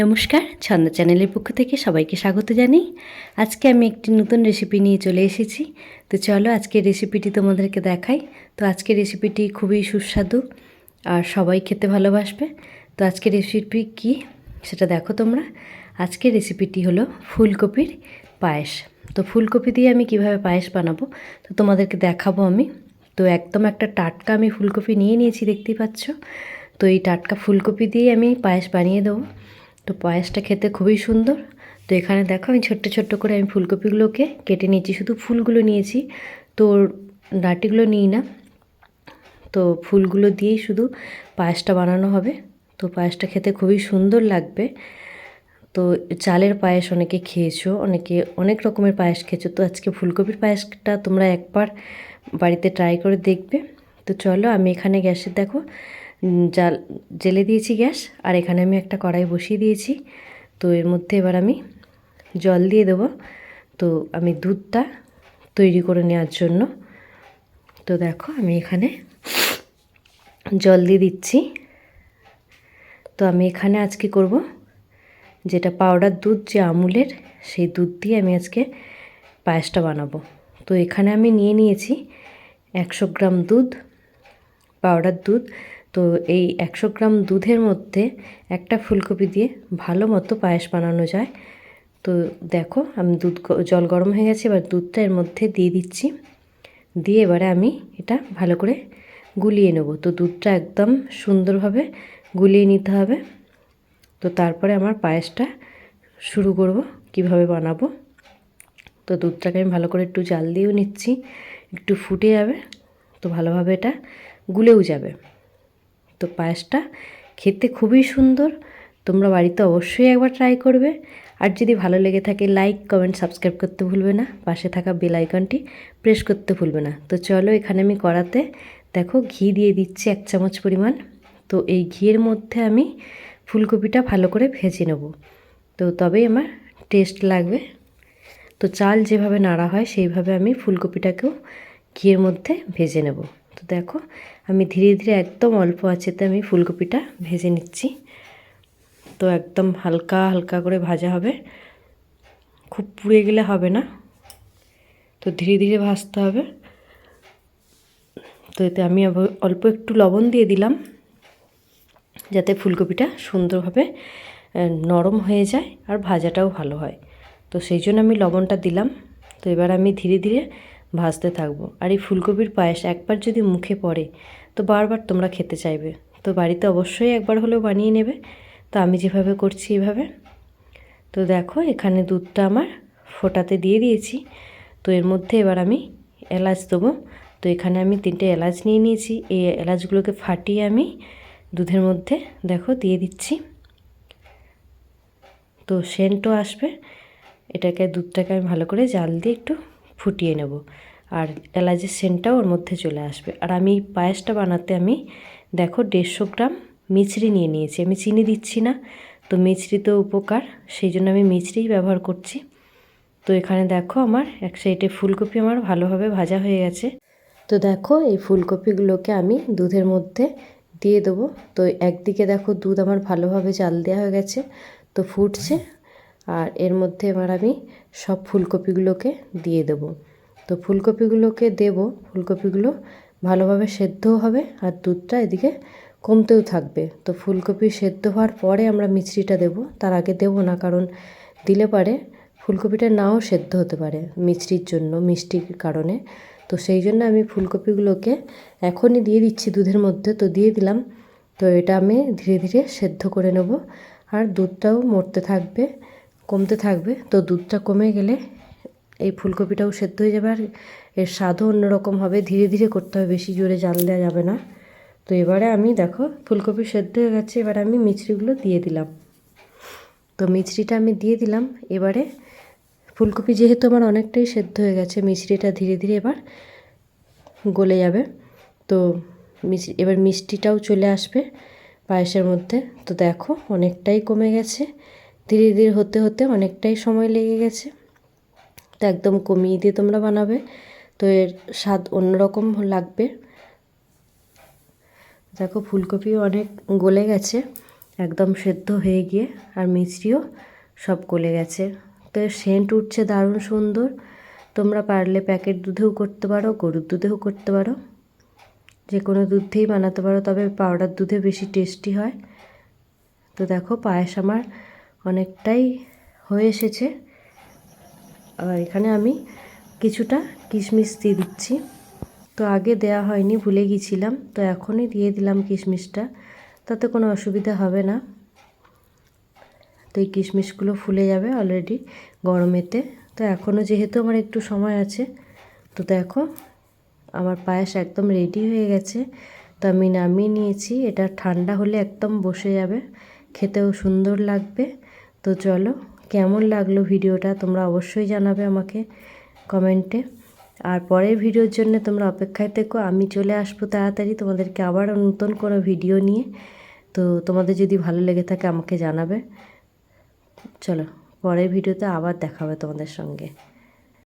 নমস্কার, ছন্দ চ্যানেলের পক্ষ থেকে সবাইকে স্বাগত জানাই। আজকে আমি একটি নতুন রেসিপি নিয়ে চলে এসেছি। তো চলো আজকের রেসিপিটি তোমাদেরকে দেখাই। তো আজকের রেসিপিটি খুবই সুস্বাদু আর সবাই খেতে ভালোবাসবে। তো আজকের রেসিপি কি সেটা দেখো তোমরা। আজকের রেসিপিটি হলো ফুলকপির পায়েস। তো ফুলকপি দিয়ে আমি কীভাবে পায়েস বানাবো তো তোমাদেরকে দেখাবো আমি। তো একদম একটা টাটকা আমি ফুলকপি নিয়ে নিয়েছি, দেখতেই পাচ্ছ। তো এই টাটকা ফুলকপি দিয়ে আমি পায়েস বানিয়ে দেবো। তো পায়েসটা খেতে খুবই সুন্দর। তো এখানে দেখো আমি ছোট্ট ছোট্ট করে আমি ফুলকপিগুলোকে কেটে নিয়েছি, শুধু ফুলগুলো নিয়েছি। তো ডাটিগুলো নিই না। তো ফুলগুলো দিয়েই শুধু পায়েসটা বানানো হবে। তো পায়েসটা খেতে খুবই সুন্দর লাগবে। তো চালের পায়েস অনেকে খেয়েছো, অনেকে অনেক রকমের পায়েস খেয়েছো। তো আজকে ফুলকপির পায়েসটা তোমরা একবার বাড়িতে ট্রাই করে দেখবে। তো চলো আমি এখানে গ্যাসের দেখো জাল, জেলে দিয়েছি গ্যাস, আর এখানে আমি একটা কড়াই বসিয়ে দিয়েছি। তো এর মধ্যে এবার আমি জল দিয়ে দেবো। তো আমি দুধটা তৈরি করে নেওয়ার জন্য। তো দেখো, আমি এখানে জল দিয়ে দিচ্ছি। তো আমি এখানে আজকে করব যেটা পাউডার দুধ, যে আমুলের, সেই দুধ দিয়ে আমি আজকে পায়েসটা বানাবো। তো এখানে আমি নিয়ে নিয়েছি একশো গ্রাম দুধ পাউডার দুধ তো এই একশো গ্রাম দুধের মধ্যে একটা ফুলকপি দিয়ে ভালো মতো পায়েস বানানো যায়। তো দেখো, আমি দুধ জল গরম হয়ে গেছে, এবার দুধটা এর মধ্যে দিয়ে দিচ্ছি। দিয়ে এবারে আমি এটা ভালো করে গুলিয়ে নেব। তো দুধটা একদম সুন্দরভাবে গুলিয়ে নিতে হবে। তো তারপরে আমার পায়েসটা শুরু করব, কীভাবে বানাবো। তো দুধটাকে আমি ভালো করে একটু জাল দিয়েও নিচ্ছি, একটু ফুটে যাবে, তো ভালোভাবে এটা গুলেও যাবে। তো পায়েসটা খেতে খুবই সুন্দর। তোমরা বাড়িতে অবশ্যই একবার ট্রাই করবে। আর যদি ভালো লেগে থাকে লাইক কমেন্ট সাবস্ক্রাইব করতে ভুলবে না। পাশে থাকা বেল আইকনটি প্রেস করতে ভুলবে না। তো চলো এখানে আমি কড়াতে দেখো ঘি দিয়ে দিচ্ছি এক চামচ পরিমাণ। তো এই ঘিয়ের মধ্যে আমি ফুলকপিটা ভালো করে ভেজে নেব। তো তবেই আমার টেস্ট লাগবে। তো চাল যেভাবে নাড়া হয়, সেইভাবে আমি ফুলকপিটাকেও ঘিয়ের মধ্যে ভেজে নেব। দেখো, আমি ধীরে ধীরে একদম অল্প আঁচেতে আমি ফুলকপিটা ভেজে নিচ্ছি। তো একদম হালকা হালকা করে ভাজা হবে। খুব পুড়ে গেলে হবে না। তো ধীরে ধীরে ভাজতে হবে। তো এতে আমি অল্প একটু লবণ দিয়ে দিলাম, যাতে ফুলকপিটা সুন্দরভাবে নরম হয়ে যায় আর ভাজাটাও ভালো হয়। তো সেই জন্য আমি লবণটা দিলাম। তো এবার আমি ধীরে ধীরে ভাজতে থাকব। আর এই ফুলকপির পায়েস একবার যদি মুখে পড়ে, তো বারবার তোমরা খেতে চাইবে। তো বাড়িতে অবশ্যই একবার হলেও বানিয়ে নেবে। তো আমি যেভাবে করছি এভাবে। তো দেখো, এখানে দুধটা আমার ফোটাতে দিয়ে দিয়েছি। তো এর মধ্যে এবার আমি এলাচ দেবো। তো এখানে আমি তিনটে এলাচ নিয়ে নিয়েছি। এই এলাচগুলোকে ফাটিয়ে আমি দুধের মধ্যে দেখো দিয়ে দিচ্ছি। তো সেন্টও আসবে। এটাকে দুধটাকে আমি ভালো করে জাল দিয়ে একটু ফুটিয়ে নেব। আর এলাচের সেন্টটাও ওর মধ্যে চলে আসবে। আর আমি পায়েসটা বানাতে আমি, দেখো, দেড়শো গ্রাম মিছরি নিয়ে নিয়েছি। আমি চিনি দিচ্ছি না, তো মিছরি তো উপকার, সেই জন্য আমি মিছরিই ব্যবহার করছি। তো এখানে দেখো আমার, এক সাইডে ফুলকপি আমার ভালোভাবে ভাজা হয়ে গেছে। তো দেখো, এই ফুলকপিগুলোকে আমি দুধের মধ্যে দিয়ে দেবো। তো একদিকে দেখো দুধ আমার ভালোভাবে জাল দেওয়া হয়ে গেছে, তো ফুটছে। আর এর মধ্যে এবার আমি সব ফুলকপিগুলোকে দিয়ে দেবো। তো ফুলকপিগুলোকে দেব, ফুলকপিগুলো ভালোভাবে সেদ্ধও হবে আর দুধটা এদিকে কমতেও থাকবে। তো ফুলকপি সেদ্ধ হওয়ার পরে আমরা মিছরিটা দেব। তার আগে দেবো না, কারণ দিলে পারে ফুলকপিটা নাও সেদ্ধ হতে পারে মিছরির জন্য, মিষ্টির কারণে। তো সেই জন্য আমি ফুলকপিগুলোকে এখনই দিয়ে দিচ্ছি দুধের মধ্যে। তো দিয়ে দিলাম। তো এটা আমি ধীরে ধীরে সেদ্ধ করে নেব। আর দুধটাও মরতে থাকবে। কমতে থাকবে, তো দুধটা কমে গেলে এই ফুলকপিটাও সেদ্ধ হয়ে যাবে আর এর স্বাদও অন্যরকম হবে, ধীরে ধীরে করতে হবে, বেশি জোরে জাল দেওয়া যাবে না। তো এবারে আমি দেখো ফুলকপি সেদ্ধ হয়ে গেছে, এবারে আমি মিছরিগুলো দিয়ে দিলাম। তো মিছরিটা আমি দিয়ে দিলাম, এবারে ফুলকপি যেহেতু আমার অনেকটাই সেদ্ধ হয়ে গেছে, মিছরিটা ধীরে ধীরে এবার গলে যাবে। তো মিষ্টি এবার মিষ্টিটাও চলে আসবে পায়েসের মধ্যে, তো দেখো অনেকটাই কমে গেছে। ধীরে ধীরে হতে হতে অনেকটাই সময় লেগে গেছে। তো একদম কমিয়ে দিয়ে তোমরা বানাবে। তো এর স্বাদ অন্যরকম লাগবে। দেখো ফুলকপিও অনেক গলে গেছে। একদম সেদ্ধ হয়ে গিয়ে আর মিষ্টিও সব গলে গেছে। তো এর সেন্ট উঠছে দারুণ সুন্দর। তোমরা পারলে প্যাকেট দুধেও করতে পারো, গরুর দুধেও করতে পারো। যে কোনো দুধেই বানাতে পারো, তবে পাউডার দুধে বেশি টেস্টি হয়। তো দেখো পায়েস আমার অনেকটাই হয়ে এসেছে। আর এখানে আমি কিছুটা কিশমিশ দিয়ে দিচ্ছি। তো আগে দেয়া হয়নি, ভুলে গিয়েছিলাম। তো এখনই দিয়ে দিলাম কিশমিশটা। তাতে কোনো অসুবিধা হবে না। তো এই কিশমিশগুলো ফুলে যাবে অলরেডি গরমেতে। তো এখনও যেহেতু আমার একটু সময় আছে, তো দেখো আমার পায়েস একদম রেডি হয়ে গেছে। তো আমি নামিয়ে নিয়েছি। এটা ঠান্ডা হলে একদম বসে যাবে। খেতেও সুন্দর লাগবে। তো চলো, কেমন লাগল ভিডিওটা তোমরা অবশ্যই জানাবে আমাকে কমেন্টে। আর পরের ভিডিওর জন্য তোমরা অপেক্ষায় থেকো, আমি চলে আসব তাড়াতাড়ি তোমাদেরকে আবার নতুন কোনো ভিডিও নিয়ে। তো তোমাদের যদি ভালো লেগে থাকে আমাকে জানাবে। চলো, পরের ভিডিওতে আবার দেখাবে তোমাদের সঙ্গে।